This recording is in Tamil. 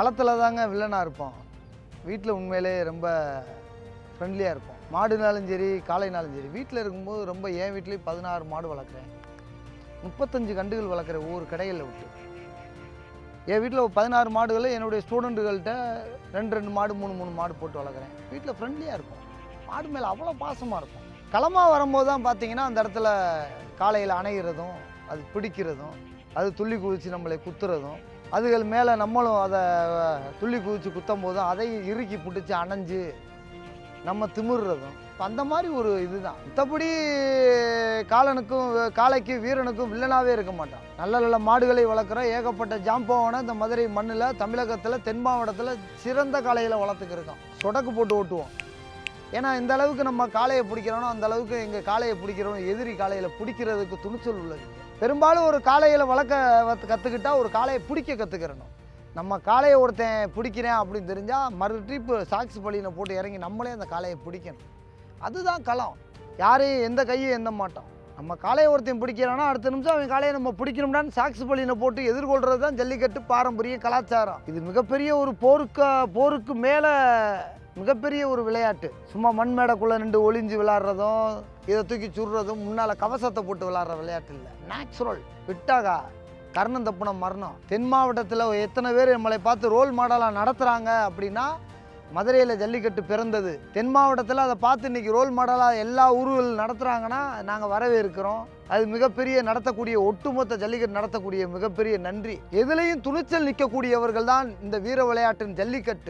களத்தில் தாங்க வில்லனாக இருப்போம். வீட்டில் உண்மையிலே ரொம்ப ஃப்ரெண்ட்லியாக இருப்போம். மாடுனாலும் சரி காளைனாலும் சரி வீட்டில் இருக்கும்போது ரொம்ப என் வீட்லேயும் பதினாறு மாடு வளர்க்குறேன். முப்பத்தஞ்சு கண்டுகள் வளர்க்குறேன் ஒவ்வொரு கடைகளில் விட்டு. என் வீட்டில் பதினாறு மாடுகள் என்னுடைய ஸ்டூடெண்ட்டுகள்கிட்ட ரெண்டு ரெண்டு மாடு மூணு மூணு மாடு போட்டு வளர்க்குறேன். வீட்டில் ஃப்ரெண்ட்லியாக இருக்கும். மாடு மேலே அவ்வளோ பாசமாக இருக்கும். களமாக வரும்போது தான் பார்த்தீங்கன்னா அந்த இடத்துல காலையில் அணைகிறதும் அது பிடிக்கிறதும் அது துள்ளி குதித்து நம்மளை குத்துறதும் அதுகள் மேலே நம்மளும் அதை துள்ளி குதித்து குத்தும் போதும் அதையும் இறுக்கி பிடிச்சி அணைஞ்சு நம்ம திமுறுறதும் அந்த மாதிரி ஒரு இதுதான். மற்றபடி காலனுக்கும் காளைக்கும் வீரனுக்கும் வில்லனாகவே இருக்க மாட்டான். நல்ல நல்ல மாடுகளை வளர்க்குற ஏகப்பட்ட ஜாம்பவனை இந்த மதுரை மண்ணில் தமிழகத்தில் தென் மாவட்டத்தில் சிறந்த காளையில் வளர்த்துக்கிருக்கோம் சொடக்கு போட்டு ஓட்டுவோம் ஏன்னா இந்த அளவுக்கு நம்ம காளையை பிடிக்கிறோனோ அந்த அளவுக்கு எங்கள் காளையை பிடிக்கிறோம் எதிரி காளையில் பிடிக்கிறதுக்கு துணிச்சல் உள்ளது. பெரும்பாலும் ஒரு காளையில் வளர்க்க கற்றுக்கிட்டா ஒரு காளையை பிடிக்க கற்றுக்கிறணும் நம்ம காளையை ஒருத்தன் பிடிக்கிறேன் அப்படின்னு தெரிஞ்சால் மறு ட்ரிப்பு சாக்ஸ் பள்ளியில் போட்டு இறங்கி நம்மளே அந்த காளையை பிடிக்கணும். அதுதான் களம். யாரையும் எந்த கையும் எந்த மாட்டோம். நம்ம காளையை ஒருத்தன் பிடிக்கிறானா அடுத்த நிமிஷம் அவன் காளையை நம்ம பிடிக்கணும்னான்னு சாக்ஸ் பள்ளியில் போட்டு எதிர்கொள்கிறது தான் ஜல்லிக்கட்டு பாரம்பரிய கலாச்சாரம். இது மிகப்பெரிய ஒரு போருக்கு போருக்கு மேலே மிகப்பெரிய ஒரு விளையாட்டு. சும்மா மண் மேடைக்குள்ளே நின்று ஒளிஞ்சு விளாட்றதும் இதை தூக்கி சுடுறதும் முன்னால் கவசத்தை போட்டு விளாட்ற விளையாட்டு இல்லை. நேச்சுரல் விட்டாகா? கர்ணம் தப்புன மரணம். தென் மாவட்டத்தில் எத்தனை பேர் நம்மளை பார்த்து ரோல் மாடலாக நடத்துகிறாங்க அப்படின்னா மதுரையில் ஜல்லிக்கட்டு பிறந்தது. தென் மாவட்டத்தில் அதை பார்த்து இன்றைக்கி ரோல் மாடலாக எல்லா ஊர்கள் நடத்துகிறாங்கன்னா நாங்கள் வரவேற்கிறோம். அது மிகப்பெரிய நடத்தக்கூடிய ஒட்டுமொத்த ஜல்லிக்கட்டு நடத்தக்கூடிய மிகப்பெரிய நன்றி. எதுலேயும் துணிச்சல் நிற்கக்கூடியவர்கள் தான் இந்த வீர விளையாட்டின் ஜல்லிக்கட்டு.